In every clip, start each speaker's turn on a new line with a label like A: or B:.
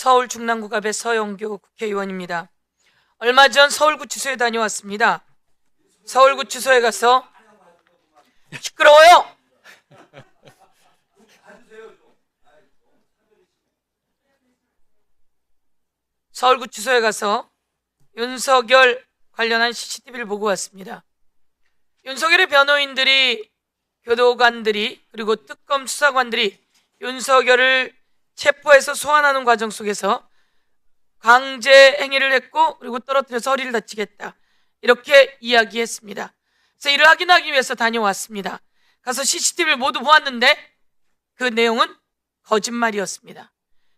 A: 서울 중랑구갑의 서영교 국회의원입니다. 얼마 전 서울구치소에 다녀왔습니다. 서울구치소에 가서 시끄러워요. 서울구치소에 가서 윤석열 관련한 CCTV를 보고 왔습니다. 윤석열의 변호인들이 교도관들이 그리고 특검 수사관들이 윤석열을 체포해서 소환하는 과정 속에서 강제 행위를 했고 그리고 떨어뜨려서 허리를 다치겠다 이렇게 이야기했습니다. 그래서 이를 확인하기 위해서 다녀왔습니다. 가서 CCTV를 모두 보았는데 그 내용은 거짓말이었습니다.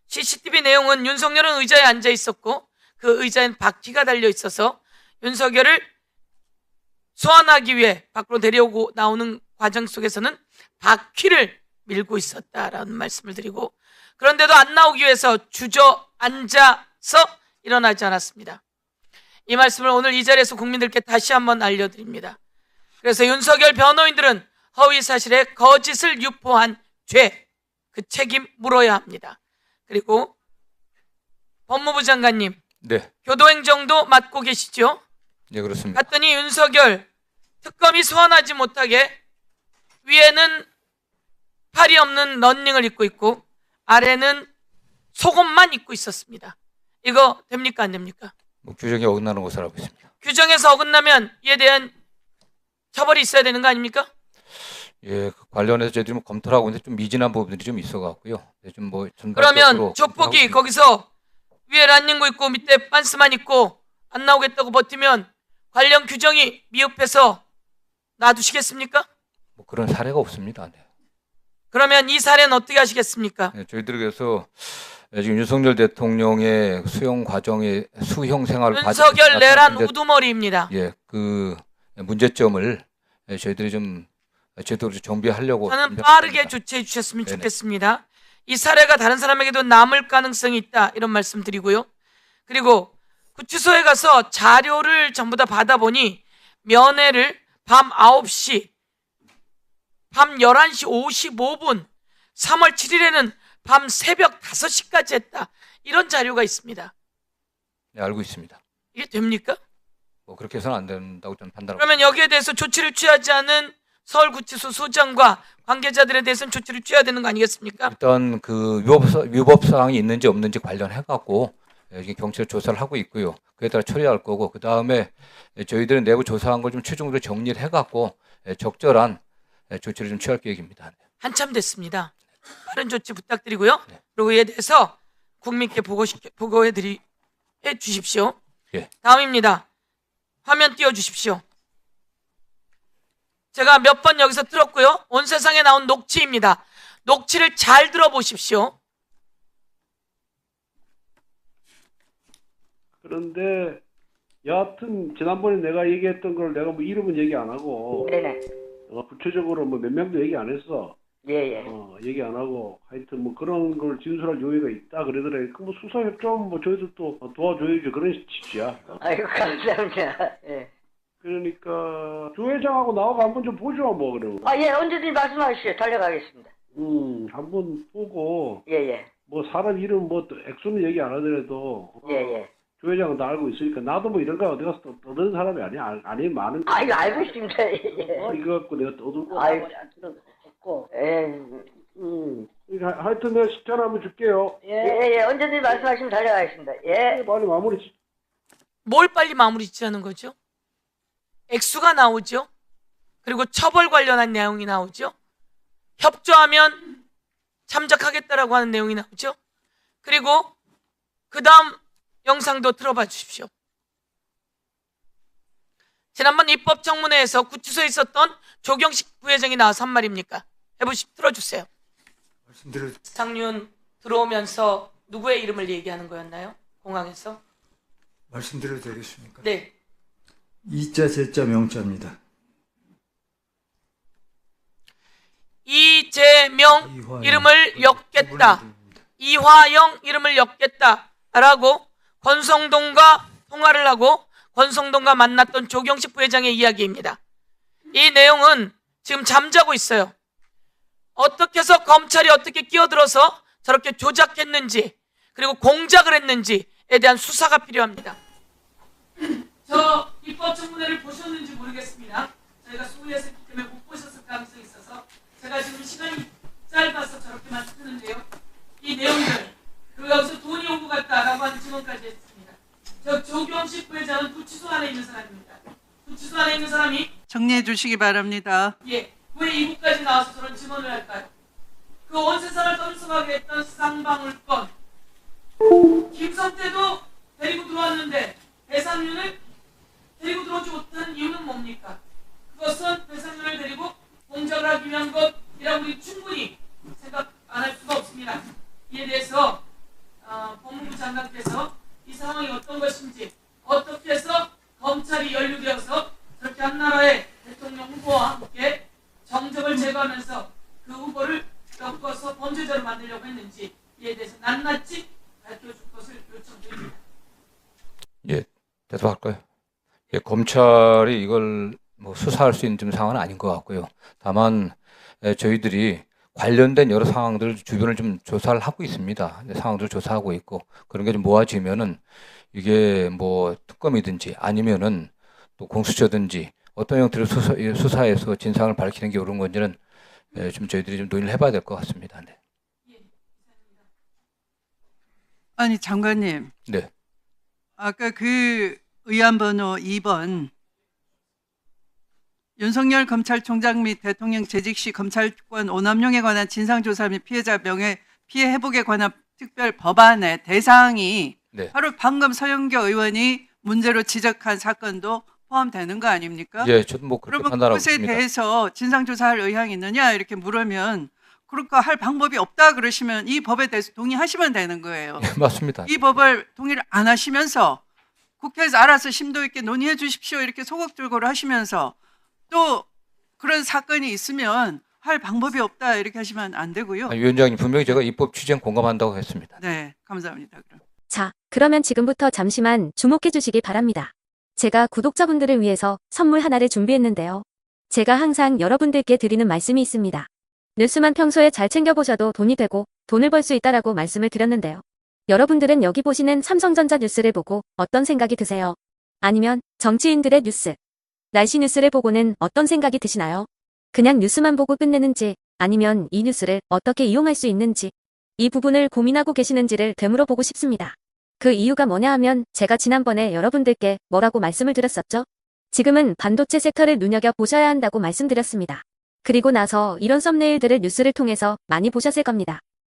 A: CCTV 내용은 윤석열은 의자에 앉아 있었고 그 의자엔 바퀴가 달려 있어서 윤석열을 소환하기 위해 밖으로 데려오고 나오는 과정 속에서는 바퀴를 밀고 있었다라는 말씀을 드리고 그런데도 안 나오기 위해서 주저앉아서 일어나지 않았습니다. 이 말씀을 오늘 이 자리에서 국민들께 다시 한번 알려드립니다. 그래서 윤석열 변호인들은 허위 사실에 거짓을 유포한 죄, 그 책임 물어야 합니다. 그리고 법무부 장관님,
B: 네,
A: 교도행정도 맡고 계시죠?
B: 네 그렇습니다.
A: 봤더니 윤석열 특검이 소환하지 못하게 위에는 팔이 없는 런닝을 입고 있고 아래는 속옷만 입고 있었습니다. 이거 됩니까 안 됩니까?
B: 뭐 규정에 어긋나는 것을 알고 있습니다.
A: 규정에서 어긋나면 이에 대한 처벌이 있어야 되는 거 아닙니까?
B: 예, 그 관련해서 저희들이 뭐 검토를 하고 있는데 좀 미진한 부분들이 좀 있어갖고요. 네, 좀뭐
A: 그러면 조폭이 거기서 위에 런닝구 입고 밑에 반스만 입고 안 나오겠다고 버티면 관련 규정이 미흡해서 놔두시겠습니까?
B: 뭐 그런 사례가 없습니다. 네.
A: 그러면 이 사례는 어떻게 하시겠습니까?
B: 네, 저희들이 그래서 예, 지금 윤석열 대통령의 수용 과정의 수형 생활
A: 윤석열 내란
B: 문제-
A: 우두머리입니다.
B: 예, 그 문제점을 예, 저희들이 좀 제대로 좀 정비하려고
A: 저는 빠르게. 조치해 주셨으면
B: 네네.
A: 좋겠습니다. 이 사례가 다른 사람에게도 남을 가능성이 있다 이런 말씀 드리고요. 그리고 구치소에 가서 자료를 전부 다 받아보니 면회를 밤 9시, 밤 11시 55분, 3월 7일에는 밤 새벽 5시까지 했다. 이런 자료가 있습니다.
B: 네, 알고 있습니다.
A: 이게 됩니까?
B: 뭐 그렇게 해서는 안 된다고 저는 판단하고
A: 그러면 여기에 대해서 조치를 취하지 않은 서울구치소 소장과 관계자들에 대해서는 조치를 취해야 되는 거 아니겠습니까?
B: 일단 그 위법 사- 위법 사항이 있는지 없는지 관련해 갖고 이게 경찰 조사를 하고 있고요. 그에 따라 처리할 거고 그 다음에 저희들은 내부 조사한 걸 좀 최종적으로 정리를 해 갖고 적절한 조치를 좀 취할 계획입니다.
A: 한참 됐습니다. 빠른 조치 부탁드리고요.
B: 네.
A: 그리고 이에 대해서 국민께 보고 보고해 드리 해 주십시오.
B: 예.
A: 다음입니다. 화면 띄워 주십시오. 제가 몇 번 여기서 들었고요. 온 세상에 나온 녹취입니다. 녹취를 잘 들어보십시오.
C: 그런데 여하튼 지난번에 내가 얘기했던 걸 내가 뭐 이름은 얘기 안 하고
D: 네네.
C: 어, 구체적으로 뭐 몇 명도 얘기 안 했어.
D: 예 예.
C: 어, 얘기 안 하고 하여튼 뭐 그런 걸 진술할 요의가 있다 그러더래. 그뭐 수사 협조하면 뭐 저희도 또 도와줘야지 그런 취지야. 어.
D: 아이고 감사합니다. 예.
C: 그러니까 조 회장하고 나하고 한번 좀 보죠 뭐 그러고.
D: 아예 언제든지 말씀하시죠. 달려가겠습니다.
C: 음 한번 보고
D: 예 예.
C: 뭐 사람 이름 뭐또 액수는 얘기 안 하더라도 어,
D: 예 예.
C: 조 회장은 다 알고 있으니까 나도 뭐 이런 거 어디 가서 떠- 떠드는 사람이 아니야. 아- 아니 많은 거.
D: 아 이거 알고 있습니다. 예예.
C: 어, 이거 갖고 내가 떠들고.
D: 아이고 예.
C: 음. 하- 하여튼 내가 식전 한번 줄게요.
D: 예예. 언제든지 말씀하시면 달려가겠습니다. 예.
C: 빨리 마무리. 지-
A: 뭘 빨리 마무리 짓자는 거죠? 액수가 나오죠. 그리고 처벌 관련한 내용이 나오죠. 협조하면 참작하겠다라고 하는 내용이 나오죠. 그리고 그 다음 영상도 들어봐 주십시오. 지난번 입법 청문회에서 구치소에 있었던 조경식 부회장이 나와서 한 말입니까? 해보시 틀어주세요.
E: 말씀드려
A: 장윤 들어오면서 누구의 이름을 얘기하는 거였나요? 공항에서?
E: 말씀드려도 되겠습니까?
A: 네.
E: 이자 제자 명자입니다.
A: 이재명. 이름을 엮겠다.
E: 부분입니다.
A: 이화영 이름을 엮겠다라고 권성동과 통화를 하고 권성동과 만났던 조경식 부회장의 이야기입니다. 이 내용은 지금 잠자고 있어요. 어떻게 해서 검찰이 어떻게 끼어들어서 저렇게 조작했는지 그리고 공작을 했는지에 대한 수사가 필요합니다. 저 입법청문회를 보셨는지 모르겠습니다. 저희가 소위에서 했기 때문에 못 보셨을 가능성이 있어서 제가 지금 시간이 짧아서 저렇게만 쓰는데요. 이 내용들 그리고 여기서 돈이 온 것 같다라고 하는 증언까지 했습니다. 저 조경식 부회장은 구치소 안에 있는 사람입니다. 구치소 안에 있는 사람이
F: 정리해 주시기 바랍니다.
A: 예, 왜 이곳까지 나와서 저런 증언을 할까요? 그 온 세상을 떠들썩하게 했던 쌍방울건 김성태도 데리고 들어왔는데 배상윤을 데리고 들어오지 못한 이유는 뭡니까? 그것은 배상윤을 데리고 공작을 하기 위한 것이라고 우리 충분히 생각 안 할 수가 없습니다. 이에 대해서 어, 법무부 장관께서 이 상황이 어떤 것인지 어떻게 해서 검찰이 연루되어서 저렇게 한 나라의 대통령 후보와 함께 정적을 제거하면서 그 후보를 엮어서 범죄자로 만들려고 했는지 이에 대해서 낱낱이 밝혀줄 것을 요청드립니다.
B: 예, 대답할까요? 예, 검찰이 이걸 뭐 수사할 수 있는 좀 상황은 아닌 것 같고요. 다만 예, 저희들이 관련된 여러 상황들 주변을 좀 조사를 하고 있습니다. 네, 상황들 조사하고 있고 그런 게 좀 모아지면은 이게 뭐 특검이든지 아니면은 또 공수처든지 어떤 형태로 수사, 이 수사해서 진상을 밝히는 게 옳은 건지는 예, 좀 저희들이 좀 논의를 해봐야 될 것 같습니다. 네.
F: 아니 장관님,
B: 네.
F: 아까 그 의안 번호 2번 윤석열 검찰총장 및 대통령 재직 시 검찰권 오남용에 관한 진상조사 및 피해자 명예 피해 회복에 관한 특별 법안의 대상이
B: 네.
F: 바로 방금 서영교 의원이 문제로 지적한 사건도 포함되는 거 아닙니까?
B: 예, 저도 뭐 그렇게
F: 그러면
B: 판단하고
F: 그것에
B: 있습니다.
F: 대해서 진상조사할 의향이 있느냐 이렇게 물으면 그럴까 할 방법이 없다 그러시면 이 법에 대해서 동의하시면 되는 거예요.
B: 예, 맞습니다.
F: 이 법을 동의를 안 하시면서 국회에서 알아서 심도 있게 논의해 주십시오 이렇게 소극적으로 하시면서 또 그런 사건이 있으면 할 방법이 없다 이렇게 하시면 안 되고요.
B: 아, 위원장님 분명히 제가 입법 취지에 공감한다고 했습니다.
F: 네, 감사합니다. 그럼.
G: 자, 그러면 지금부터 잠시만 주목해 주시기 바랍니다. 제가 구독자분들을 위해서 선물 하나를 준비했는데요. 제가 항상 여러분들께 드리는 말씀이 있습니다. 뉴스만 평소에 잘 챙겨보셔도 돈이 되고 돈을 벌 수 있다라고 말씀을 드렸는데요. 여러분들은 여기 보시는 삼성전자 뉴스를 보고 어떤 생각이 드세요? 아니면 정치인들의 뉴스, 날씨 뉴스를 보고는 어떤 생각이 드시나요? 그냥 뉴스만 보고 끝내는지 아니면 이 뉴스를 어떻게 이용할 수 있는지 이 부분을 고민하고 계시는지를 되물어 보고 싶습니다. 그 이유가 뭐냐 하면 제가 지난번에 여러분들께 뭐라고 말씀을 드렸었죠? 지금은 반도체 섹터를 눈여겨보셔야 한다고 말씀드렸습니다. 그리고 나서 이런 썸네일들을 뉴스를 통해서 많이 보셨을 겁니다.